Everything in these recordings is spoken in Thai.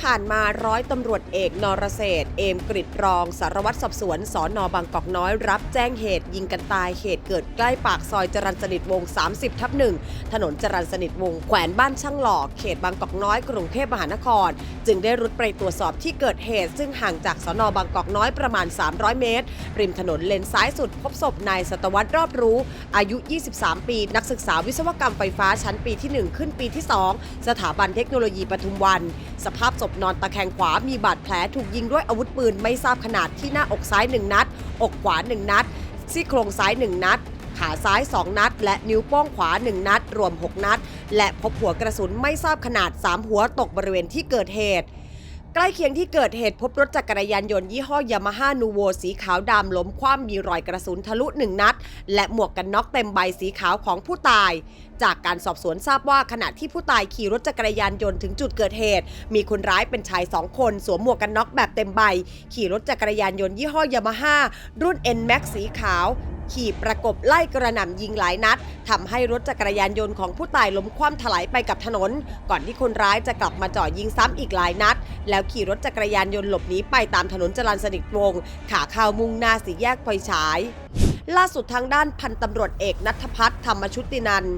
ผ่านมาร้อยตำรวจเอกนรเศษเอมกริดรอง สารวัตรสอบสวนสอนอบางกอกน้อย รับแจ้งเหตุยิงกันตายเหตุเกิดใกล้ปากซอยจรัญสนิทวงศ์30 ทับหนึ่งถนนจรัญสนิทวงศ์แขวนบ้านช่างหล่อเขตบางกอกน้อยกรุงเทพมหานคร จึงได้รุดไปตรวจสอบที่เกิดเหตุ ซึ่งห่างจากสอนอบางกอกน้อยประมาณ 300 เมตร ริมถนนเลนซ้ายสุด พบศพนายสตวัตรรอบรู้ อายุ 23 ปี นักศึกษาวิศวกรรมไฟฟ้าชั้นปีที่ 1 ขึ้นปีที่ 2 สถาบันเทคโนโลยีปทุมวัน สภาพศพนอนตะแคงขวามีบาดแผลถูกยิงด้วยอาวุธปืนไม่ทราบขนาดที่หน้าอกซ้าย 1 นัด อกขวา 1 นัด ซี่โครงซ้าย 1 นัด ขาซ้าย 2 นัด และนิ้วโป้งขวา 1 นัด รวม 6 นัด และพบหัวกระสุนไม่ทราบขนาด 3 หัวตกบริเวณที่เกิดเหตุ ใกล้เคียงที่เกิดเหตุพบรถจักรยานยนต์ยี่ห้อยามาฮ่านูโวสีขาวดำล้มคว่ำมีรอยกระสุนทะลุหนึ่งนัด และหมวกกันน็อกเต็มใบสีขาวของผู้ตาย จากการสอบสวนทราบว่าขณะที่ผู้ตายขี่รถจักรยานยนต์ถึงจุดเกิดเหตุ มีคนร้ายเป็นชายสองคนสวมหมวกกันน็อกแบบเต็มใบ ขี่รถจักรยานยนต์ยี่ห้อยามาฮ่ารุ่น N Max สีขาว ขี่ประกบไล่กระหน่ำยิงหลายนัดทำให้รถจักรยานยนต์ของผู้ตายล้มคว่ำถลายไปกับถนน ก่อนที่คนร้ายจะกลับมาจ่อยิงซ้ำอีกหลายนัด แล้วขี่รถจักรยานยนต์หลบหนีไปตามถนนจรัญสนิทวงศ์ขาเข้ามุ่งหน้าสี่แยกไฟฉาย ล่าสุดทางด้านพันตำรวจเอกนัทพัฒน์ธรรมชุตินันท์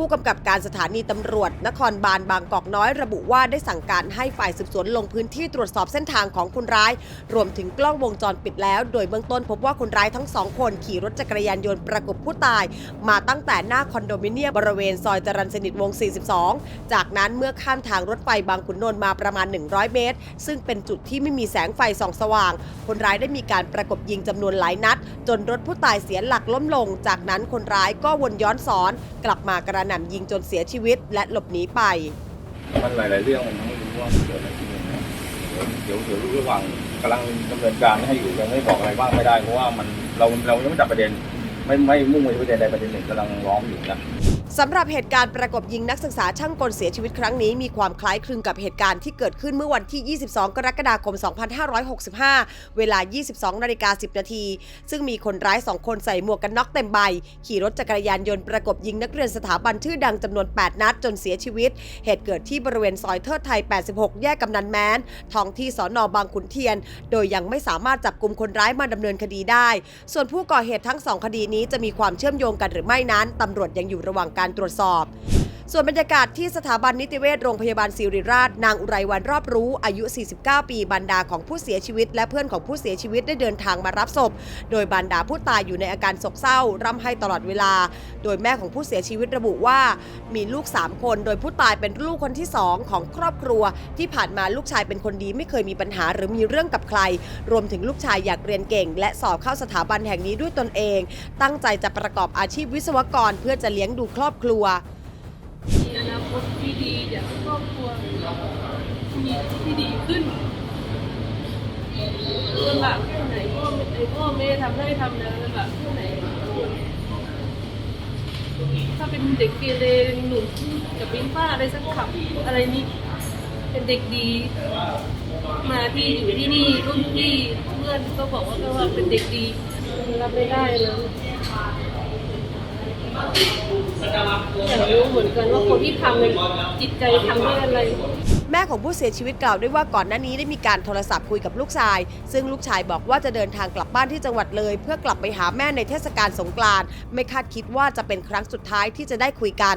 ผู้กำกับการสถานีตำรวจ นครบาลบางกอกน้อยระบุว่าได้สั่งการให้ฝ่ายสืบสวนลงพื้นที่ตรวจสอบเส้นทางของคนร้าย รวมถึงกล้องวงจรปิดแล้ว โดยเบื้องต้นพบว่าคนร้ายทั้งสองคนขี่รถจักรยานยนต์ประกบผู้ตาย มาตั้งแต่หน้าคอนโดมิเนียมบริเวณซอยจรัญสนิทวงศ์42 จากนั้นเมื่อข้ามทางรถไฟบางขุนนนท์มาประมาณ 100 เมตร ซึ่งเป็นจุดที่ไม่มีแสงไฟส่องสว่าง คนร้ายได้มีการประกบยิงจำนวนหลายนัด จนรถผู้ตายเสียหลักล้มลง จากนั้นคนร้ายก็วนย้อนสอน กลับมากระหน่ำยิงจนเสียชีวิตและหลบหนีไป มันหลาย ๆ เรื่องมันไม่รู้ว่าเกิดอะไรขึ้นนะเดี๋ยวเดี๋ยวรู้ระหว่างกำลังดำเนินการให้อยู่ยังไม่บอกอะไรบ้างไม่ได้เพราะว่ามันเราเรายังไม่จับประเด็น ไม่ไม่มุ่งไปที่ประเด็นใดประเด็นหนึ่งกำลังร้องอยู่นะ สำหรับเหตุการณ์ประกบยิงนักศึกษาช่างกลเสียชีวิตครั้งนี้มีความคล้ายคลึงกับเหตุการณ์ที่เกิดขึ้นเมื่อวันที่ 22 กรกฎาคม 2565 เวลา 22 นาฬิกา 10 นาที ซึ่งมีคนร้าย 2 คนใส่หมวกกันน็อกเต็มใบ ขี่รถจักรยานยนต์ประกบยิงนักเรียนสถาบันชื่อดังจำนวน 8 นัดจนเสียชีวิต เหตุเกิดที่บริเวณซอยเทิดไทย 86 แยกกำนันแม้น ท้องที่สอนอบางขุนเทียน โดยยังไม่สามารถจับกลุ่มคนร้ายมาดำเนินคดีได้ ส่วนผู้ก่อเหตุทั้งสองคดีนี้จะมีความเชื่อมโยงกันหรือไม่นั้นตำรวจยังอยู่ระหว่างการตรวจสอบ ส่วนบรรยากาศที่สถาบันนิติเวชโรงพยาบาลศิริราช นางอุไรวันรอบรู้อายุ 49 ปีบรรดาของผู้เสียชีวิต และเพื่อนของผู้เสียชีวิตได้เดินทางมารับศพ โดยบรรดาผู้ตายอยู่ในอาการโศกเศร้าร่ำไห้ตลอดเวลา โดยแม่ของผู้เสียชีวิตระบุว่า มีลูก 3 คน โดยผู้ตายเป็นลูกคนที่ 2 ของครอบครัว ที่ผ่านมาลูกชายเป็นคนดีไม่เคยมีปัญหาหรือมีเรื่องกับใคร รวมถึงลูกชายอยากเรียนเก่ง และสอบเข้าสถาบันแห่งนี้ด้วยตนเอง ตั้งใจจะประกอบอาชีพวิศวกรเพื่อจะเลี้ยงดูครอบครัว ตที่ดีอยากให้ครอบครัวมีที่ดีขึ้นลำบากแค่ไหนพ่อไอ้พ่อแม่ทำได้ทำนะลำบากแค่ไหนถ้าเป็นเด็กเกเรหนุ่มจะเป็นป้าอะไรสักขับอะไรนี้เป็นเด็กดี มาที่อยู่ที่นี่รุ่นพี่เพื่อนก็บอกว่าก็ว่าเป็นเด็กดีรับไม่ได้นะ อยากรู้เหมือนกันว่าคนที่ทำในยจิตใจทำด้วยอะไร แม่ของผู้เสียชีวิตกล่าวด้วยว่าก่อนหน้านี้ได้มีการโทรศัพท์คุยกับลูกชาย ซึ่งลูกชายบอกว่าจะเดินทางกลับบ้านที่จังหวัดเลย เพื่อกลับไปหาแม่ในเทศกาลสงกรานต์ไม่คาดคิดว่าจะเป็นครั้งสุดท้ายที่จะได้คุยกัน